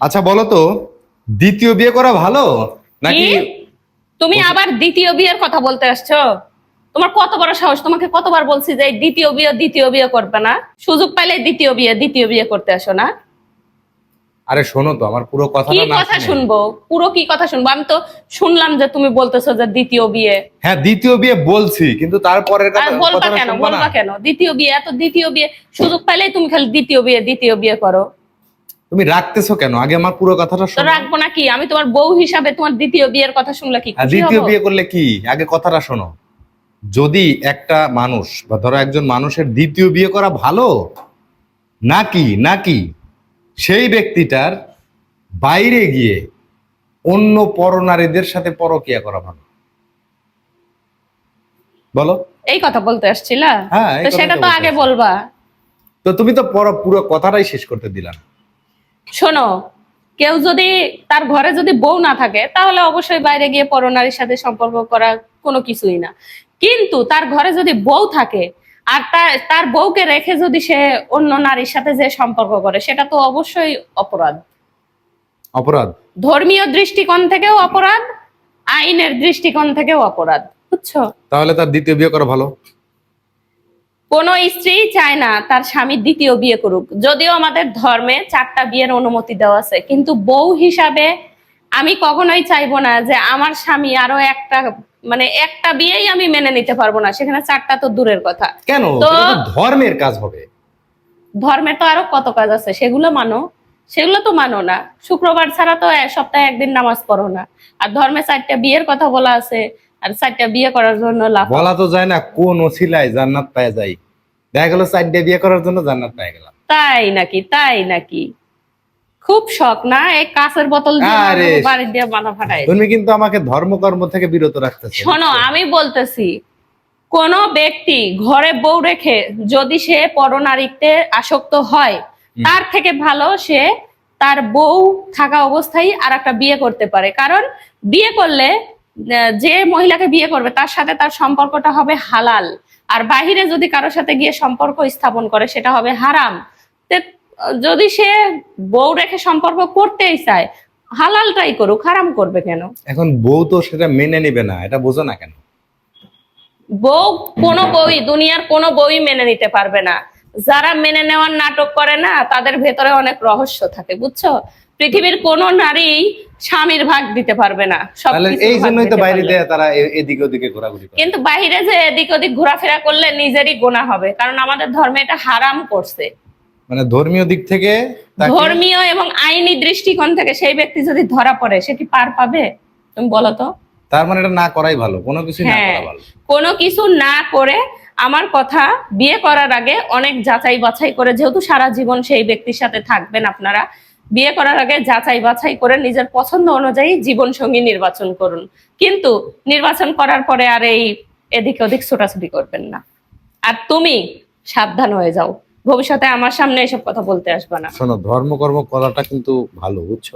আচ্ছা বলো তো দ্বিতীয় বিয়ে করা ভালো? নাকি তুমি আবার দ্বিতীয় বিয়ের কথা বলতে আসছো? তোমার কত বড় সাহস? তোমাকে কতবার বলছি যে দ্বিতীয় বিয়ে দ্বিতীয় বিয়ে করবে না? সুযোগ পাইলে দ্বিতীয় বিয়ে দ্বিতীয় বিয়ে করতে আসো না। আরে শোনো তো আমার পুরো কি কথাটা না কথা শুনব? পুরো কি কথা শুনব? আমি তো শুনলাম যে তুমি বলতেছো যে দ্বিতীয় বিয়ে। হ্যাঁ দ্বিতীয় বিয়ে বলছি কিন্তু তারপরের কথা- বলবা কেন? বলবা কেন? দ্বিতীয় বিয়ে এত দ্বিতীয় বিয়ে সুযোগ পাইলেই তুমি খালি দ্বিতীয় বিয়ে দ্বিতীয় বিয়ে করো। তুমি রাখতেছো কেন? আগে আমার পুরো কথাটা শোনো। রাখব না কি আমি তোমার বউ হিসাবে তোমার দ্বিতীয় বিয়ের কথা শুনলে কি দ্বিতীয় বিয়ে করলে কি? আগে কথাটা শোনো। যদি একটা মানুষ বা ধরো একজন মানুষের দ্বিতীয় বিয়ে করা ভালো নাকি নাকি সেই ব্যক্তিটার বাইরে গিয়ে অন্য পরনারীদের সাথে পরকিয়া করা ভালো? বলো। এই কথা বলতে আসছিলা? হ্যাঁ, সেটা তো আগে বলবা। তো তুমি তো পর- পুরো কথাটাই শেষ করতে দিলা। শোনো কেউ যদি তার ঘরে যদি বউ না থাকে তাহলে অবশ্যই বাইরে গিয়ে পরনারীর সাথে সম্পর্ক করা কোনো কিছুই না। কিন্তু তার ঘরে যদি বউ থাকে আর তার তার বউকে রেখে যদি সে অন্য নারীর সাথে যে সম্পর্ক করে সেটা তো অবশ্যই অপরাধ। অপরাধ? ধর্মীয় দৃষ্টিকোণ থেকেও অপরাধ আইনের দৃষ্টিকোণ থেকেও অপরাধ বুঝছ? তাহলে তার দ্বিতীয় বিয়ে করা ভালো? কোন স্ত্রী চায় না তার স্বামী দ্বিতীয় বিয়ে করুক। যদিও আমাদের ধর্মে চারটা বিয়ের অনুমতি দেওয়া আছে কিন্তু বউ হিসাবে আমি কখনোই চাইব না যে আমার স্বামী আরও একটা মানে একটা বিয়েই আমি মেনে নিতে পারব না। সেখানে চারটা তো দূরের কথা। কেন? তো- ধর্মের কাজ হবে। ধর্মের তো আরও কত কাজ আছে সেগুলো মানো। সেগুলো তো মানো না। শুক্রবার ছাড়া তো সপ্তাহে একদিন নামাজ পড়ো না। আর ধর্মে চারটা বিয়ের কথা বলা আছে। আর চারটা বিয়ে করার জন্য লাভ বলা তো যায় না কোন ওসিলায় জান্নাত পাওয়া যায়। দেখা গেল চারটে বিয়ে করার জন্য জান্নাত পেয়ে গেলাম। তাই নাকি তাই নাকি? খুব শখ না? এই কাঁচের বোতল দিয়ে বাড়ি দিয়ে মাথা ফাটাই তুমি কিন্তু আমাকে ধর্মকর্ম থেকে বিরত রাখতেছো। শোনো আমি বলতেছি কোন ব্যক্তি ঘরে বউ রেখে যদি সে পরনারীতে আসক্ত হয় তার থেকে ভালো সে তার বউ থাকা অবস্থায় আর একটা বিয়ে করতে পারে। কারণ বিয়ে করলে যে মহিলাকে বিয়ে করবে তার সাথে তার সম্পর্কটা হবে হালাল। আর বাহিরে যদি কারোর সাথে গিয়ে সম্পর্ক স্থাপন করে সেটা হবে হারাম। যদি সে বউ রেখে সম্পর্ক করতেই চায় হালালটাই করুক হারাম করবে কেন? এখন বউ তো সেটা মেনে নিবে না এটা বোঝো না কেন? বউ কোনো বই দুনিয়ার কোনো বই মেনে নিতে পারবে না। যারা মেনে নেওয়ার নাটক করে না তাদের ভেতরে অনেক রহস্য থাকে বুঝছ? পৃথিবীর কোন নারী স্বামীর ভাগ দিতে পারবে না এই জন্যই তো বাইরে। তারা এদিকে ওদিকে ঘোরাঘুরি কিন্তু বাইরে যে এদিক ওদিক ঘোরাফেরা করলে নিজেরই গোনা হবে কারণ আমাদের ধর্মে এটা হারাম করছে। মানে ধর্মীয় দিক থেকে ধর্মীয় এবং আইনি দৃষ্টিকোণ থেকে সেই ব্যক্তি যদি ধরা পড়ে সে কি পার পাবে? তুমি বলো তো। তার মানে এটা না করাই ভালো কোনো কিছু না হ্যাঁ করা ভালো। কোনো কিছু না করে আমার কথা বিয়ে করার আগে অনেক যাচাই বাছাই করে যেহেতু সারা জীবন সেই ব্যক্তির সাথে থাকবেন আপনারা বিয়ে করার আগে যাচাই বাছাই করে নিজের পছন্দ অনুযায়ী জীবন সঙ্গী নির্বাচন করুন। কিন্তু নির্বাচন করার পরে আর এই এদিকে ওদিক ছোটাছুটি করবেন না। আর তুমি সাবধান হয়ে যাও। ভবিষ্যতে আমার সামনে এসব কথা বলতে আসবে না। শোনো ধর্মকর্ম করাটা কিন্তু ভালো, বুঝছ?